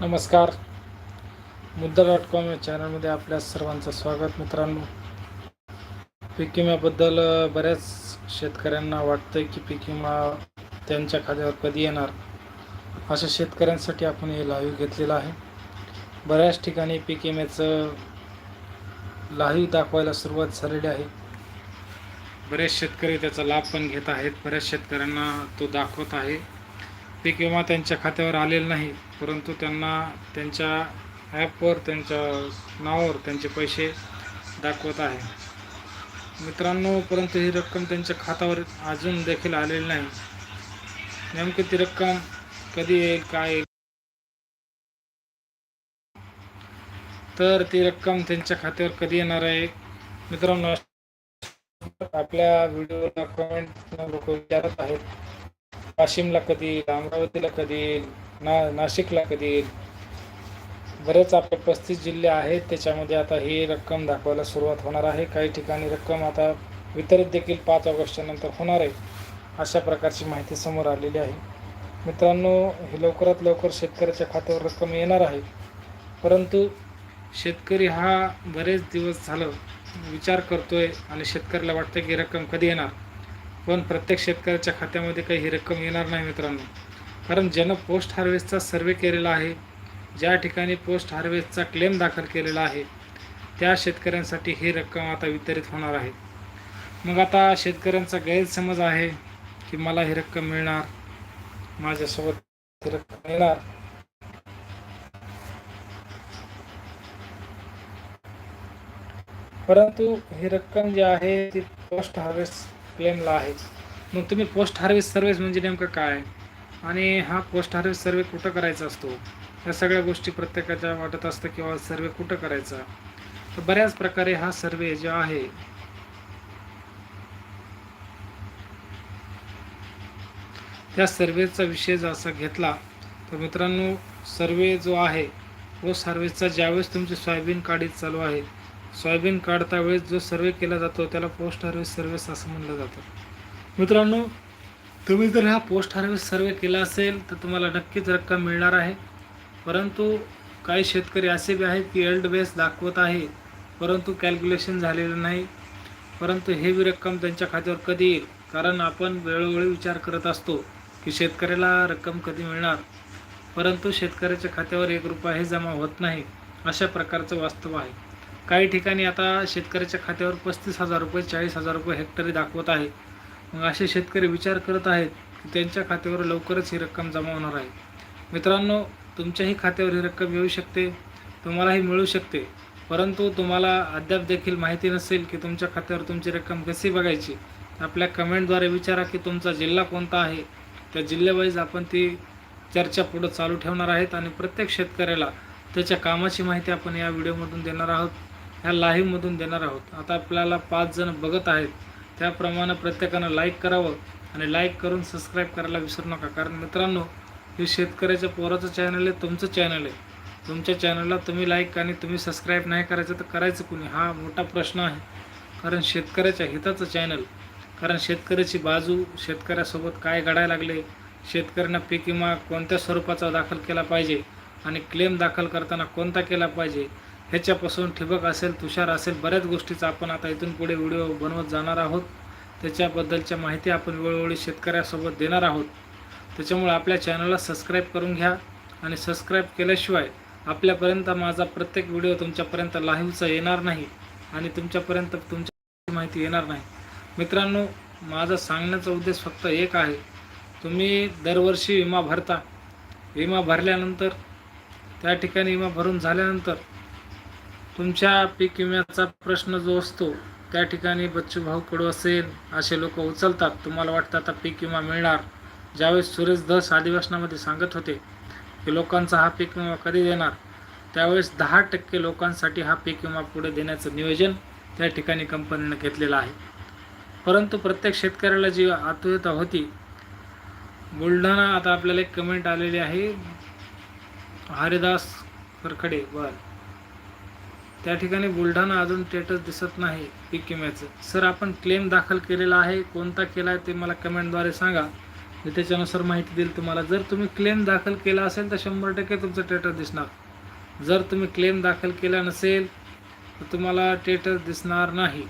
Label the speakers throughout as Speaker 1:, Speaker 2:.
Speaker 1: नमस्कार. मुद्दा dot com या चॅनलमध्ये आपल्या सर्वांचं स्वागत मित्रांनो. पीक विम्याबद्दल बऱ्याच शेतकऱ्यांना वाटतं की पीक विमा त्यांच्या खात्यावर कधी येणार? अशा शेतकऱ्यांसाठी आपण हे लाईव्ह घेतलेलं आहे. बऱ्याच ठिकाणी पीक विम्याचं लाईव्ह दाखवायला सुरुवात झालेली आहे. बरेच शेतकरी त्याचा लाभ पण घेत आहेत. बऱ्याच शेतकऱ्यांना तो दाखवत आहे. पीक विमा त्यांच्या खात्यावर आलेला नाही परंतु त्यांना त्यांच्या ॲपवर त्यांच्या नावावर त्यांचे पैसे दाखवत आहे. मित्रांनो परंतु ही रक्कम त्यांच्या खात्यावर अजून देखील आलेली नाही. नेमकी ती रक्कम कधी येईल काय येईल? तर ती रक्कम त्यांच्या खात्यावर कधी येणार आहे? मित्रांनो आपल्या व्हिडिओला कमेंट लोक विचारत आहेत. वाशिमला कधी येईल अमरावतीला कधी येईल ना नाशिकला कधी. येईल बरेच आपले पस्तीस जिल्हे आहेत त्याच्यामध्ये आता ही रक्कम दाखवायला सुरुवात होणार आहे. काही ठिकाणी रक्कम आता वितरित देखील पाच ऑगस्टच्या नंतर होणार आहे अशा प्रकारची माहिती समोर आलेली आहे. मित्रांनो ही लवकरात लवकर शेतकऱ्याच्या खात्यावर रक्कम येणार आहे. परंतु शेतकरी हा बरेच दिवस झालं विचार करतोय आणि शेतकऱ्याला वाटतं की रक्कम कधी येणार? पण प्रत्येक शेतकऱ्याच्या खात्यामध्ये काही ही रक्कम येणार नाही मित्रांनो. कारण ज्यानं पोस्ट हार्वेस्टचा सर्वे केलेला आहे ज्या ठिकाणी पोस्ट हार्वेस्टचा क्लेम दाखल केलेला आहे त्या शेतकऱ्यांसाठी ही रक्कम आता वितरित होणार आहे. मग आता शेतकऱ्यांचा गैरसमज आहे की मला ही रक्कम मिळणार माझ्यासोबत ही रक्कम मिळणार. परंतु ही रक्कम जी आहे ती पोस्ट हार्वेस्ट क्लेमला आहे. मग तुम्ही पोस्ट हार्वेस्ट सर्व्हिस म्हणजे नेमकं काय? आणि हा पोस्ट हार्वेस्ट सर्वे कुठं करायचा असतो? या सगळ्या गोष्टी प्रत्येकाच्या वाटत असतं किंवा सर्वे कुठं करायचा? तर बऱ्याच प्रकारे हा सर्वे जो आहे त्या सर्वेचा विषय जर असा घेतला तर मित्रांनो सर्वे जो आहे तो सर्वेचा ज्यावेळेस तुमची सोयाबीन काढीत चालू आहे सोयाबीन काढता वेळेस जो सर्वे केला जातो त्याला पोस्ट हार्वेस्ट सर्व्हिस असं म्हणलं जातं. मित्रांनो तुम्ही जर हा पोस्ट हार्वेस्ट सर्वे केला असेल तर तुम्हाला नक्कीच रक्कम मिळणार आहे. परंतु काही शेतकरी असे बी आहेत की एल्ड बेस दाखवत आहे परंतु कॅल्क्युलेशन झालेलं नाही. परंतु हे बी रक्कम त्यांच्या खात्यावर कधी येईल? कारण आपण वेळोवेळी विचार करत असतो की शेतकऱ्याला रक्कम कधी मिळणार? परंतु शेतकऱ्याच्या खात्यावर एक रुपयाही जमा होत नाही अशा प्रकारचं वास्तव आहे. काही ठिकाणी आता शेतकऱ्याच्या खात्यावर पस्तीस हजार रुपये चाळीस हजार रुपये हेक्टरी दाखवत आहे. मग असे शेतकरी विचार करत आहेत की त्यांच्या खात्यावर लवकरच ही रक्कम जमा होणार आहे. मित्रांनो तुमच्याही खात्यावर ही रक्कम येऊ शकते तुम्हालाही मिळू शकते. परंतु तुम्हाला अद्याप देखील माहिती नसेल की तुमच्या खात्यावर तुमची रक्कम कशी बघायची? आपल्या कमेंटद्वारे विचारा की तुमचा जिल्हा कोणता आहे? त्या जिल्ह्यावाईज आपण ती चर्चा पुढं चालू ठेवणार आहेत आणि प्रत्येक शेतकऱ्याला त्याच्या कामाची माहिती आपण या व्हिडिओमधून देणार आहोत. ह्या लाईव्हमधून देणार आहोत. आता आपल्याला पाच जण बघत आहेत. त्याप्रमाणे प्रत्येकानं लाईक करावं आणि लाईक करून सबस्क्राईब करायला विसरू नका. कारण मित्रांनो हे शेतकऱ्याच्या पोराचं चॅनल आहे तुमचं चॅनल आहे. तुमच्या चॅनलला तुम्ही लाईक आणि तुम्ही सबस्क्राईब नाही करायचं तर करायचं कुणी? हा मोठा प्रश्न आहे. कारण शेतकऱ्याच्या हिताचं चॅनल कारण शेतकऱ्याची बाजू शेतकऱ्यासोबत काय घडायला लागले? शेतकऱ्यांना पीक विमा कोणत्या स्वरूपाचा दाखल केला पाहिजे? आणि क्लेम दाखल करताना कोणता केला पाहिजे? ह्याच्यापासून ठिबक असेल तुषार असेल बऱ्याच गोष्टीचा आपण आता इथून पुढे व्हिडिओ बनवत जाणार आहोत. त्याच्याबद्दलच्या माहिती आपण वेळोवेळी शेतकऱ्यासोबत देणार आहोत. त्याच्यामुळे आपल्या चॅनलला सबस्क्राईब करून घ्या आणि सबस्क्राईब केल्याशिवाय आपल्यापर्यंत माझा प्रत्येक व्हिडिओ तुमच्यापर्यंत लाईव्हचा येणार नाही आणि तुमच्यापर्यंत तुमची माहिती येणार नाही. मित्रांनो माझा सांगण्याचा उद्देश फक्त एक आहे. तुम्ही दरवर्षी विमा भरता. विमा भरल्यानंतर त्या ठिकाणी विमा भरून झाल्यानंतर तुमच्या पीक विम्याचा प्रश्न जो असतो त्या ठिकाणी बच्चू भाऊ कडू असेल असे लोक उचलतात. तुम्हाला वाटतं आता पीक विमा मिळणार? ज्यावेळेस सुरेश धस अधिवेशनामध्ये सांगत होते की लोकांचा हा पीक विमा कधी देणार? त्यावेळेस दहा टक्के लोकांसाठी हा पीक विमा पुढे देण्याचं नियोजन त्या ठिकाणी कंपनीनं घेतलेलं आहे. परंतु प्रत्येक शेतकऱ्याला जी आतुरता होती बुलढाणा आता आपल्याला एक कमेंट आलेली आहे. हरिदास फरखडे बर त्या ठिकाणी बुलढाणा अजून स्टेटस दिसत नाही पीक विम्याचं सर आपण क्लेम दाखल केलेला आहे. कोणता केला आहे ते मला कमेंटद्वारे सांगा. मी त्याच्यानुसार माहिती देईल तुम्हाला. जर तुम्ही क्लेम दाखल केला असेल तर शंभर टक्के तुमचं टेटर दिसणार. जर तुम्ही क्लेम दाखल केला नसेल तर तुम्हाला टेटर दिसणार नाही.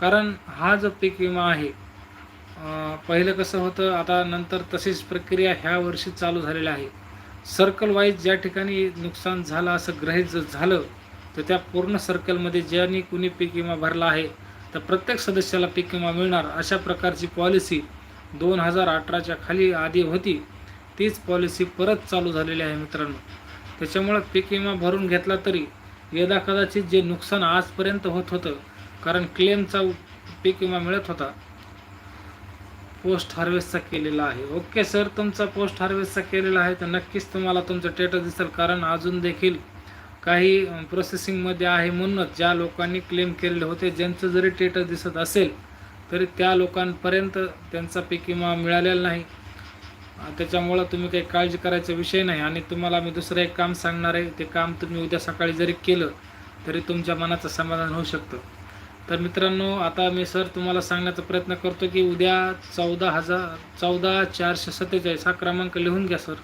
Speaker 1: कारण हा जो पीक विमा आहे पहिलं कसं होतं आता नंतर तशीच प्रक्रिया ह्या वर्षी चालू झालेली आहे. सर्कल वाईज ज्या ठिकाणी नुकसान झालं असं ग्रहित झालं तर त्या पूर्ण सर्कलमध्ये ज्यांनी कुणी पीक विमा भरला आहे तर प्रत्येक सदस्याला पीक विमा मिळणार अशा प्रकारची पॉलिसी दोन हजार अठराच्या खाली आधी होती. तीच पॉलिसी परत चालू झालेली आहे मित्रांनो. त्याच्यामुळं पीक विमा भरून घेतला तरी यदा कदाचित जे नुकसान आजपर्यंत होत होतं कारण क्लेमचा पीक विमा मिळत होता पोस्ट हार्वेस्टचा केलेला आहे. ओके सर तुमचा पोस्ट हार्वेस्टचा केलेला आहे तर नक्कीच तुम्हाला तुमचं टेटस दिसेल कारण अजून देखील काही प्रोसेसिंगमध्ये आहे म्हणूनच ज्या लोकांनी क्लेम केलेले होते ज्यांचं जरी टेटस दिसत असेल तरी त्या लोकांपर्यंत त्यांचा पीक विमा मिळालेला नाही. त्याच्यामुळं तुम्ही काही काळजी करायचा विषय नाही. आणि तुम्हाला मी दुसरं एक काम सांगणार आहे ते काम तुम्ही उद्या सकाळी जरी केलं तरी तुमच्या मनाचं समाधान होऊ शकतं. तर मित्रांनो आता मी सर तुम्हाला सांगण्याचा प्रयत्न करतो की उद्या चौदा हजार चौदा चारशे सत्तेचाळीस हा क्रमांक लिहून घ्या सर.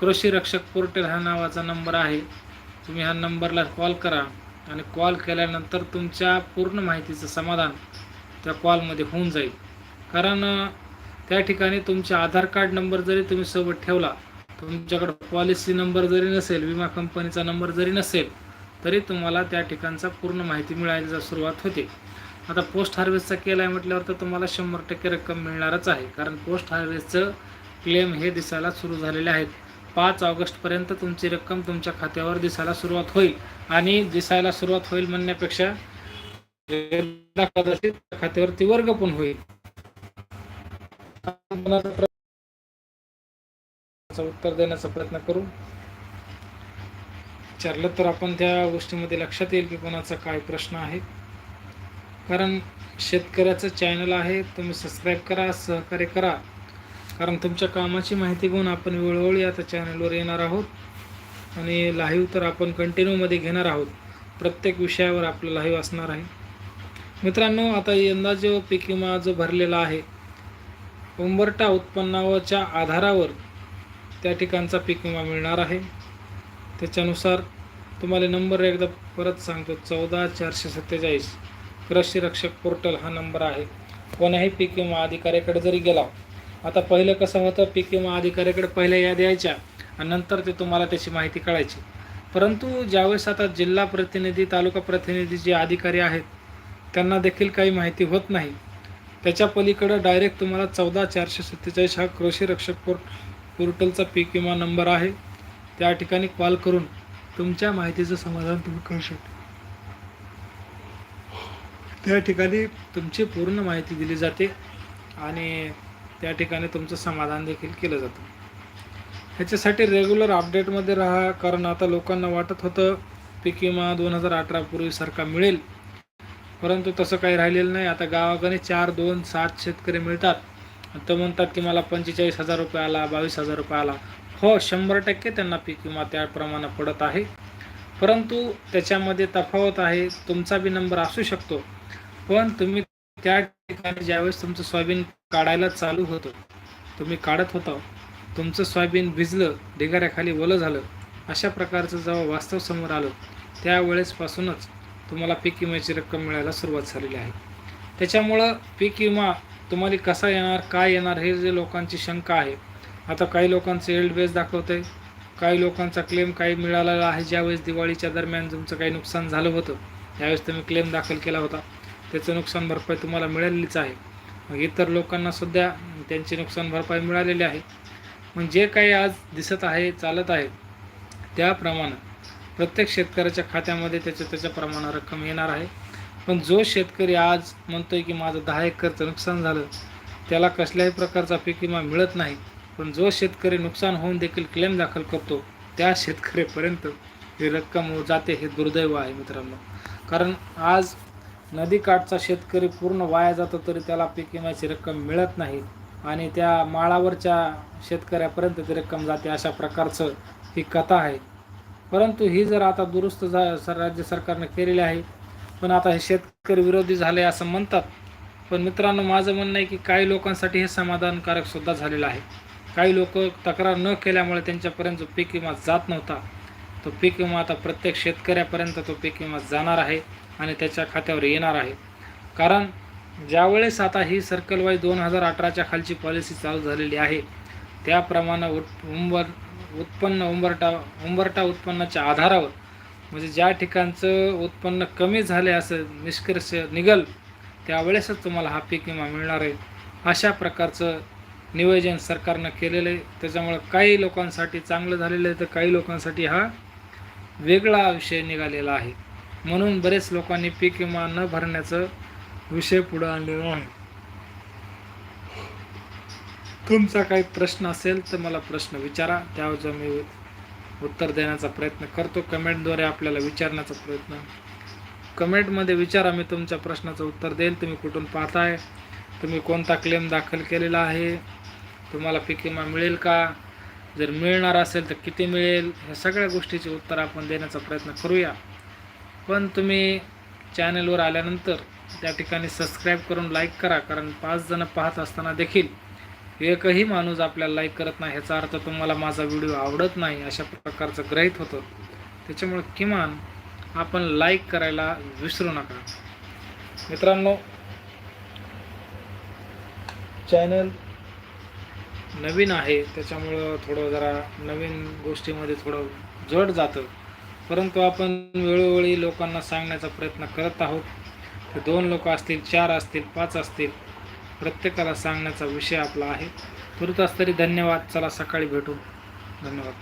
Speaker 1: कृषी रक्षक पोर्टल हा नावाचा नंबर आहे. तुम्ही ह्या नंबरला कॉल करा आणि कॉल केल्यानंतर तुमच्या पूर्ण माहितीचं समाधान त्या कॉलमध्ये होऊन जाईल. कारण त्या ठिकाणी तुमच्या आधार कार्ड नंबर जरी तुम्ही सोबत ठेवला तुमच्याकडं पॉलिसी नंबर जरी नसेल विमा कंपनीचा नंबर जरी नसेल तरी तुम्हाला त्या ठिकाणचा पूर्ण माहिती मिळायला सुरुवात होते. आता पोस्ट हार्वेस्टचा केला आहे म्हटल्यावर तर तुम्हाला शंभर टक्के रक्कम मिळणारच आहे. कारण पोस्ट हार्वेस्टचं क्लेम हे दिसायला सुरू झालेले आहेत. पाच ऑगस्टपर्यंत तुमची रक्कम तुमच्या खात्यावर दिसायला सुरुवात होईल. आणि दिसायला सुरुवात होईल म्हणण्यापेक्षा कदाचित खात्यावरती वर्ग पण होईल. उत्तर देण्याचा प्रयत्न करू. विचारलं तर आपण त्या गोष्टीमध्ये लक्षात येईल की कोणाचा काय प्रश्न आहे. कारण शेतकऱ्याचं चॅनल आहे तुम्ही सबस्क्राईब करा सहकार्य करा. कारण तुमच्या कामाची माहिती घेऊन आपण वेळोवेळी आता चॅनलवर येणार आहोत. आणि लाईव्ह तर आपण कंटिन्यूमध्ये घेणार आहोत. प्रत्येक विषयावर आपलं लाईव्ह असणार आहे. मित्रांनो आता यंदा जो पीक विमा जो भरलेला आहे उंबरटा उत्पन्नाच्या आधारावर त्या ठिकाणचा पीक विमा मिळणार आहे. त्याच्यानुसार तुम्हाला नंबर एकदा परत सांगतो चौदा चारशे सत्तेचाळीस. कृषी रक्षक पोर्टल हा नंबर आहे. कोणाही पीक विमा अधिकाऱ्याकडे जरी गेला आता पहिलं कसं होतं पीक विमा अधिकाऱ्याकडे पहिल्या याद यायच्या आणि नंतर ते तुम्हाला त्याची माहिती कळायची. परंतु ज्यावेळेस आता जिल्हा प्रतिनिधी तालुका प्रतिनिधी जे अधिकारी आहेत त्यांना देखील काही माहिती होत नाही. त्याच्या पलीकडं डायरेक्ट तुम्हाला चौदा चारशे सत्तेचाळीस हा कृषी रक्षक पोर्ट पोर्टलचा पीक विमा नंबर आहे. त्या ठिकाणी कॉल करून तुमच्या माहितीचं समाधान तुम्ही करू शकता. त्या ठिकाणी तुमची पूर्ण माहिती दिली जाते आणि त्या ठिकाणी तुमचं समाधान देखील केलं जातं. ह्याच्यासाठी रेग्युलर अपडेटमध्ये राहा कारण आता लोकांना वाटत होतं पीक विमा दोन हजार अठरा पूर्वीसारखा मिळेल. परंतु तसं काही राहिलेलं नाही. आता गावाकडे चार दोन सात शेतकरी मिळतात. तर म्हणतात की मला पंचेचाळीस हजार रुपये आला बावीस हजार रुपये आला. हो शंभर टक्के त्यांना पीक विमा त्याप्रमाणे पडत आहे. परंतु त्याच्यामध्ये तफावत आहे तुमचा बी नंबर असू शकतो. पण तुम्ही त्या ज्यावेळेस तुमचं सोयाबीन काढायला चालू होतं तुम्ही काढत होता तुमचं सोयाबीन भिजलं ढिगाऱ्याखाली ओलं झालं अशा प्रकारचं जेव्हा वास्तव समोर आलं त्यावेळेसपासूनच तुम्हाला पीक विम्याची रक्कम मिळायला सुरुवात झालेली आहे. त्याच्यामुळं पीक विमा तुम्हाला कसा येणार काय येणार हे जे लोकांची शंका आहे आता काही लोकांचं एल्ड बेस दाखवत आहे काही लोकांचा क्लेम काही मिळालेला आहे ज्यावेळेस दिवाळीच्या दरम्यान तुमचं काही नुकसान झालं होतं त्यावेळेस तुम्ही क्लेम दाखल केला होता. त्याचं नुकसान भरपाई तुम्हाला मिळालेलीच आहे. मग इतर लोकांना सुद्धा त्यांची नुकसान भरपाई मिळालेली आहे. मग जे काही आज दिसत आहे चालत आहे त्याप्रमाणे प्रत्येक शेतकऱ्याच्या खात्यामध्ये त्याच्या त्याच्या प्रमाणात रक्कम येणार आहे. पण जो शेतकरी आज म्हणतोय की माझं दहा एकरचं नुकसान झालं त्याला कसल्याही प्रकारचा पीक विमा मिळत नाही. पण जो शेतकरी नुकसान होऊन देखील क्लेम दाखल करतो त्या शेतकऱ्यापर्यंत ही रक्कम जाते हे दुर्दैव आहे मित्रांनो. कारण आज नदीकाठचा शेतकरी पूर्ण वाया जातो तरी त्याला पीक विम्याची रक्कम मिळत नाही. आणि त्या माळावरच्या शेतकऱ्यापर्यंत ती रक्कम जाते अशा प्रकारचं ही कथा आहे. परंतु ही जर आता दुरुस्त झा सर राज्य सरकारनं केलेली आहे पण आता हे शेतकरी विरोधी झाले असं म्हणतात. पण मित्रांनो माझं म्हणणं आहे की काही लोकांसाठी हे समाधानकारक सुद्धा झालेलं आहे. काही लोक तक्रार न केल्यामुळे त्यांच्यापर्यंत जो पीक विमा जात नव्हता. तो पीक विमा आता प्रत्येक शेतकऱ्यापर्यंत तो पीक विमा जाणार आहे. आणि त्याच्या खात्यावर येणार आहे. कारण ज्यावेळेस आता ही सर्कल वाईज दोन हजार अठराच्या खालची पॉलिसी चालू झालेली आहे त्याप्रमाणे उट उंबर उत्पन्न उंबरटा उंबरटा उत्पन्नाच्या आधारावर म्हणजे ज्या ठिकाणचं उत्पन्न कमी झाले असं निष्कर्ष निघल त्यावेळेसच तुम्हाला हा पीक विमा मिळणार आहे. अशा प्रकारचं नियोजन सरकारनं केलेलं आहे. त्याच्यामुळं काही लोकांसाठी चांगलं झालेलं आहे तर काही लोकांसाठी हा वेगळा विषय निघालेला आहे. म्हणून बरेच लोकांनी पीक विमा न भरण्याचं विषय पुढं आणलेला आहे. तुमचा काही प्रश्न असेल तर मला प्रश्न विचारा. त्यावर मी उत्तर देण्याचा प्रयत्न करतो. कमेंटद्वारे आपल्याला विचारण्याचा प्रयत्न. कमेंटमध्ये विचारा मी तुमच्या प्रश्नाचं उत्तर देईल. तुम्ही कुठून पाहताय? तुम्ही कोणता क्लेम दाखल केलेला आहे? तुम्हाला पीक विमा मिळेल का? जर मिळणार असेल तर किती मिळेल? ह्या सगळ्या गोष्टीचे उत्तर आपण देण्याचा प्रयत्न करूया. पण तुम्ही चॅनलवर आल्यानंतर त्या ठिकाणी सबस्क्राईब करून लाईक करा कारण पाच जणं पाहत असताना देखील एकही माणूस आपल्याला लाईक करत नाही ह्याचा अर्थ तुम्हाला माझा व्हिडिओ आवडत नाही अशा प्रकारचं ग्रहित होतं. त्याच्यामुळे किमान आपण लाईक करायला विसरू नका. मित्रांनो चॅनल नवीन आहे त्याच्यामुळं थोडं जरा नवीन गोष्टीमध्ये थोडं जड जातं. परंतु आपण वेळोवेळी लोकांना सांगण्याचा प्रयत्न करत आहोत. ते दोन लोक असतील चार असतील पाच असतील प्रत्येकाला सांगण्याचा विषय आपला आहे. तुर्तास तरी धन्यवाद. चला सकाळी भेटू. धन्यवाद.